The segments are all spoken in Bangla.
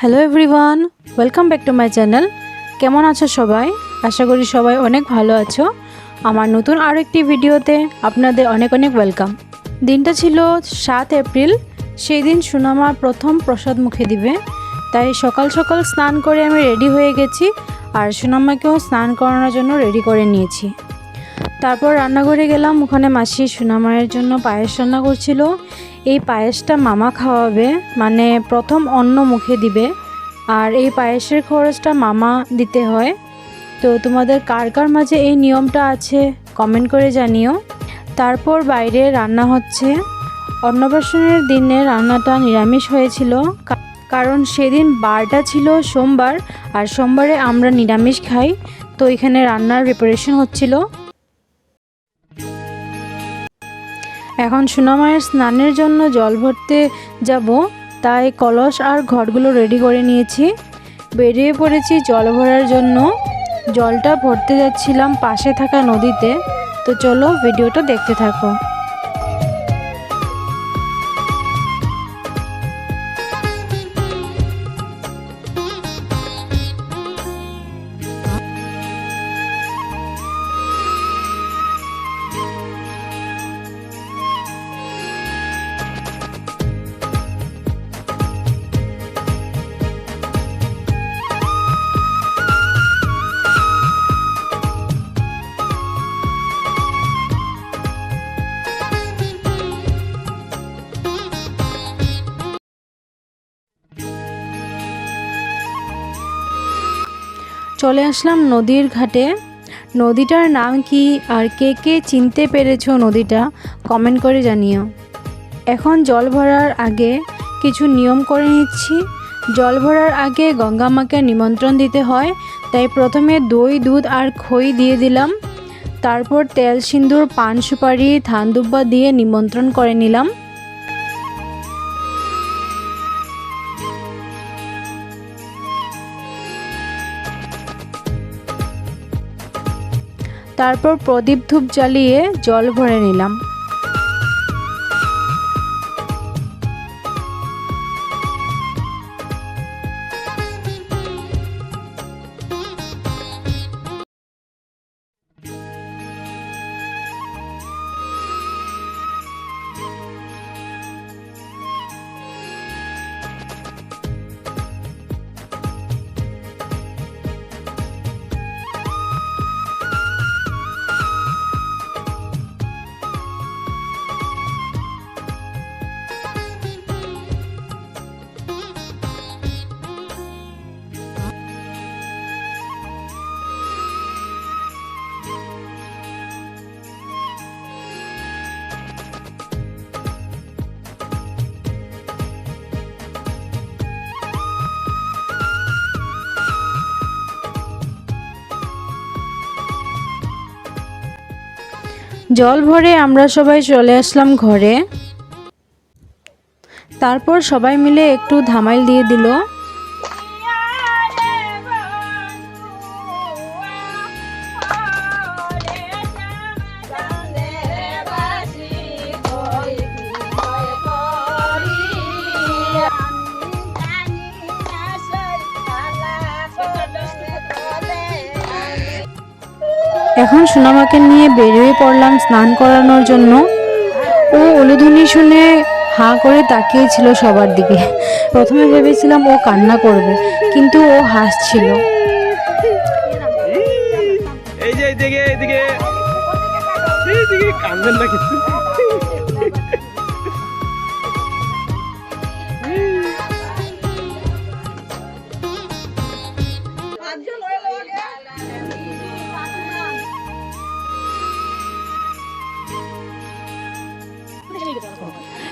Hello everyone welcome back to my channel কেমন আছো সবাই? আশা করি সবাই অনেক ভালো আছো। আমার নতুন আরও একটি ভিডিওতে আপনাদের অনেক অনেক ওয়েলকাম দিনটা ছিল সাত এপ্রিল, সেই দিন সুনামা প্রথম প্রসাদ মুখে দিবে। তাই সকাল সকাল স্নান করে আমি রেডি হয়ে গেছি আর সুনামাকেও স্নান করানোর জন্য রেডি করে নিয়েছি। তারপর রান্নাঘরে গেলাম, ওখানে মাসি সুনামায়ের জন্য পায়েস রান্না করছিল। এই পায়েসটা মামা খাওয়াবে মানে প্রথম অন্ন মুখে দিবে। আর এই পায়েসের খরচটা মামা দিতে হয়। তো তোমাদের কার কার মাঝে এই নিয়মটা আছে কমেন্ট করে জানিও। তারপর বাইরে রান্না হচ্ছে। অন্নপ্রাশনের দিনে রান্নাটা নিরামিষ হয়েছিল। কারণ সেদিন বারটা ছিল সোমবার, আর সোমবারে আমরা নিরামিষ খাই। তো এখানে রান্নার প্রিপারেশন হচ্ছিল। এখন সুনামায়ের স্নানের জন্য জল ভরতে যাব, তাই কলস আর ঘরগুলো রেডি করে নিয়েছি। বেরিয়ে পড়েছি জল ভরার জন্য। জলটা ভরতে যাচ্ছিলাম পাশে থাকা নদীতে। তো চলো ভিডিওটা দেখতে থাকো। চলে আসলাম নদীর ঘাটে। নদীটার নাম কি আর কে কে চিনতে পেরেছ নদীটা? কমেন্ট করে জানিও। এখন জল ভরার আগে কিছু নিয়ম করে নিচ্ছি। জল ভরার আগে গঙ্গা মাকে নিমন্ত্রণ দিতে হয়, তাই প্রথমে দই, দুধ আর খই দিয়ে দিলাম। তারপর তেল সিন্দুর পান, সুপারি, ধান, দুব্বা দিয়ে নিমন্ত্রণ করে নিলাম। তারপর প্রদীপ ধূপ জ্বালিয়ে জল ভরে নিলাম। জল ভরে আমরা সবাই চলে আসলাম ঘরে। তারপর সবাই মিলে একটু ধামাইল দিয়ে দিল। এখন সোনামাকে নিয়ে বেরিয়ে পড়লাম স্নান করানোর জন্য। ও উলুধ্বনি শুনে হাঁ করে তাকিয়েছিল সবার দিকে। প্রথমে ভেবেছিলাম ও কান্না করবে, কিন্তু ও হাসছিল। এই যে এইদিকে এইদিকে কান্দন না কিন্তু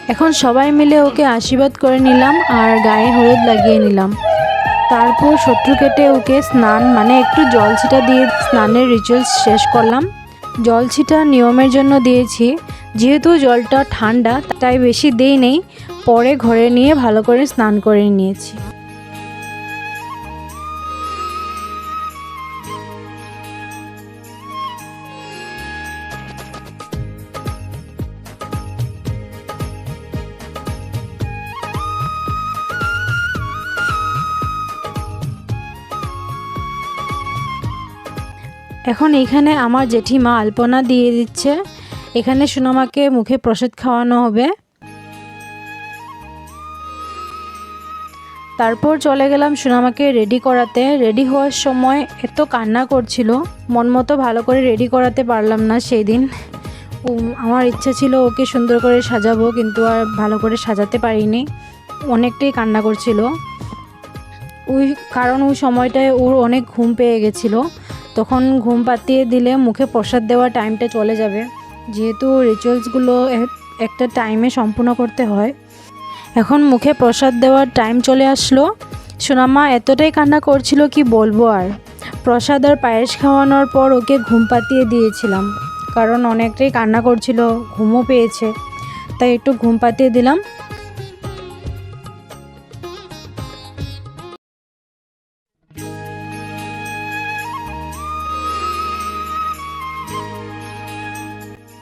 এখন সবাই মিলে ওকে আশীর্বাদ করে নিলাম আর গায়ে হলুদ লাগিয়ে নিলাম। তারপর শত্রু কেটে ওকে স্নান মানে একটু জল ছিটা দিয়ে স্নানের রিচুয়ালস শেষ করলাম। জল ছিটা নিয়মের জন্য দিয়েছি। যেহেতু জলটা ঠান্ডা, তাই বেশি দেই নেই। পরে ঘরে নিয়ে ভালো করে স্নান করে নিয়েছি। এখন এখানে আমার জেঠিমা আলপনা দিয়ে দিচ্ছে। এখানে সোনামাকে মুখে প্রসাদ খাওয়ানো হবে। তারপর চলে গেলাম সোনামাকে রেডি করাতে। রেডি হওয়ার সময় এত কান্না করছিল। মন মতো ভালো করে রেডি করাতে পারলাম না সেই দিন আমার ইচ্ছা ছিল ওকে সুন্দর করে সাজাবো, কিন্তু আর ভালো করে সাজাতে পারিনি। অনেকটাই কান্না করছিল। ওই, কারণ ওই সময়টায় ওর অনেক ঘুম পেয়ে গেছিল। তখন ঘুম পাতিয়ে দিলে মুখে প্রসাদ দেওয়ার টাইমটা চলে যাবে। যেহেতু রিচুয়ালসগুলো একটা টাইমে সম্পূর্ণ করতে হয়। এখন মুখে প্রসাদ দেওয়ার টাইম চলে আসলো। সোনামা এতটাই কান্না করছিল কি বলব আর। প্রসাদ আর পায়েস খাওয়ানোর পর ওকে ঘুম পাতিয়ে দিয়েছিলাম। কারণ অনেকটাই কান্না করছিল, ঘুমও পেয়েছে। তাই একটু ঘুম পাতিয়ে দিলাম।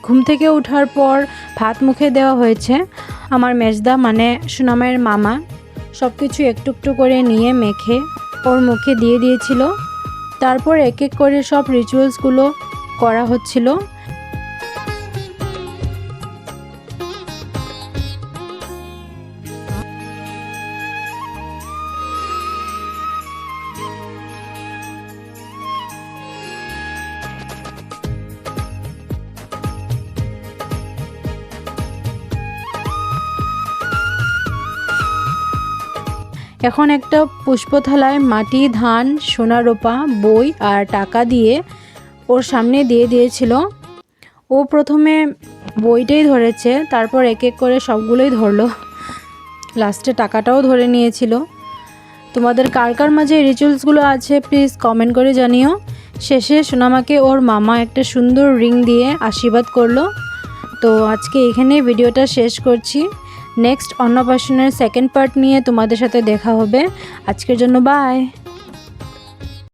ঘুম থেকে ওঠার পর ভাত মুখে দেওয়া হয়েছে। আমার মেজদা মানে সুনামের মামা সব কিছু একটু একটু করে নিয়ে মেখে ওর মুখে দিয়ে দিয়েছিল। তারপর এক এক করে সব রিচুয়ালসগুলো করা হচ্ছিল। এখন একটা পুষ্পথালায় মাটি, ধান, সোনা রূপা, বই আর টাকা দিয়ে ওর সামনে দিয়ে দিয়েছিল। ও প্রথমে বইটাই ধরেছে, তারপর এক এক করে সবগুলোই ধরলো। লাস্টে টাকাটাও ধরে নিয়েছিল। তোমাদের কার কার মাঝে রিচুয়ালসগুলো আছে প্লিজ কমেন্ট করে জানিও। শেষে সোনামাকে ওর মামা একটা সুন্দর রিং দিয়ে আশীর্বাদ করল। তো আজকে এখানেই ভিডিওটা শেষ করছি। নেক্সট অন্নপ্রাশনের সেকেন্ড পার্ট নিয়ে তোমাদের সাথে দেখা হবে। আজকের জন্য বাই